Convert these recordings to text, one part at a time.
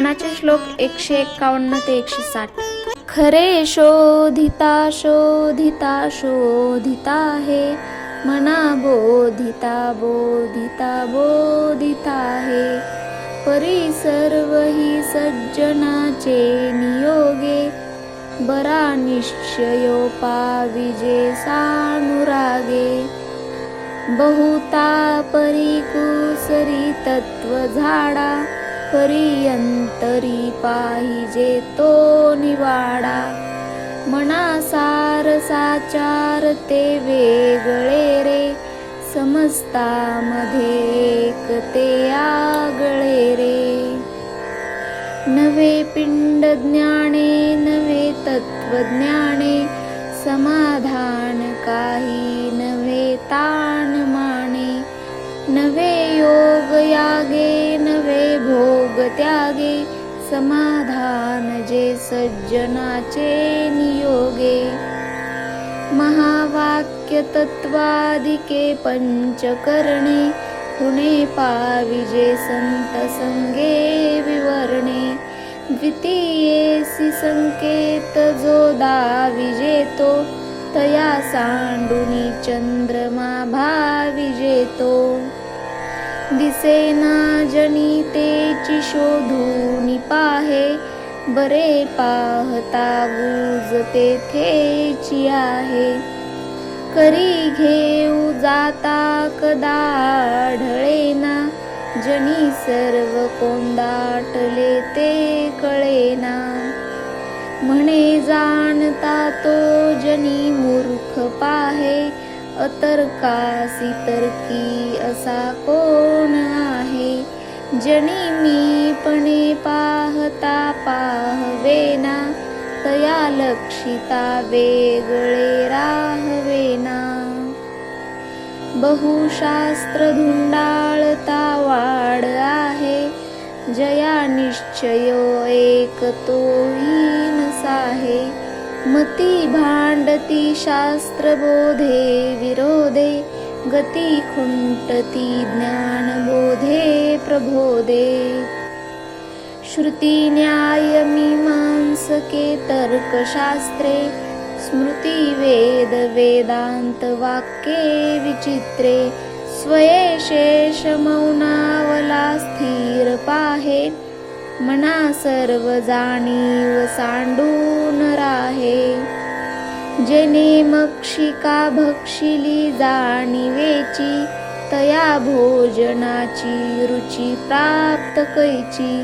मानाचे श्लोक एकशे एक्कावन्न ते एकशे साठ. खरे शोधिता शोधिता शोधिता आहे मना बोधिता बोधिता बोधिता आहे परी सर्व ही सज्जनाचे नियोगे बरा निश्चयो पाविजे सानुरागे. बहुता परी कुसरी तत्व झाडा पर्यंतरी पाहिजे तो निवाडा. मनासार साचार ते वेगळे रे. समस्तामध्ये एक ते आगळे रे. नवे पिंड ज्ञाने नवे तत्वज्ञाने समाधान काही नवे ताण माने. नवे योग यागे त्यागे समाधान जे सज्जनाचे नियोगे. महावाक्य तत्वादिके पंचकरणे पुणे पाविजे संत संगे विवरणे. द्वितीयेसी संकेत जो दाविजेतो तया सांडुनी चंद्रमा भाविजेतो दिसेना जनी तेची शोधून पाहे. बरे पाहता गुज तेथेची आहे. करी घेऊ जाता कदाढळेना जनी सर्व कोंदाटले ते कळेना म्हणे जाणता तो जनी मूर्ख पाहे. अतर्कासी तर्की असा कोण आहे? जणी मी पणे पाहता पाहवेना तया लक्षिता वेगळे राहवेना बहुशास्त्र धुंडाळता वाढ आहे जया निश्चयो एक तोही नसाहे मती भांडती शास्त्रबोधे विरोधे गती खुंटती ज्ञानबोधे प्रबोधे। श्रुती न्याय मीमांसके तर्कशास्त्रे स्मृती वेद वेदांत वाक्ये विचित्रे स्वये शेष मौनावला स्थिर पाहे मना सर्व जाणीव सांडू जेने मक्षिका भक्षिली जाणीवेची तया भोजनाची रुची प्राप्त कैची।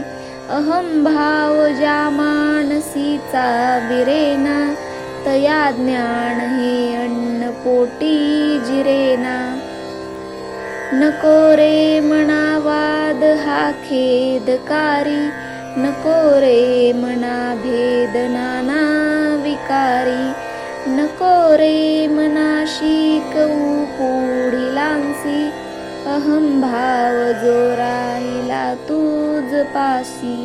अहम भाव ज्या मानसीचा विरेना तया ज्ञान हे अन्न पोटी जिरेना। नको रे मनावाद हा खेदकारी नको रे मना भेद नाना विकारी। नको रे कऊ शिकवू पुढीलांसी अहम भाव जो राहिला तुझ पासी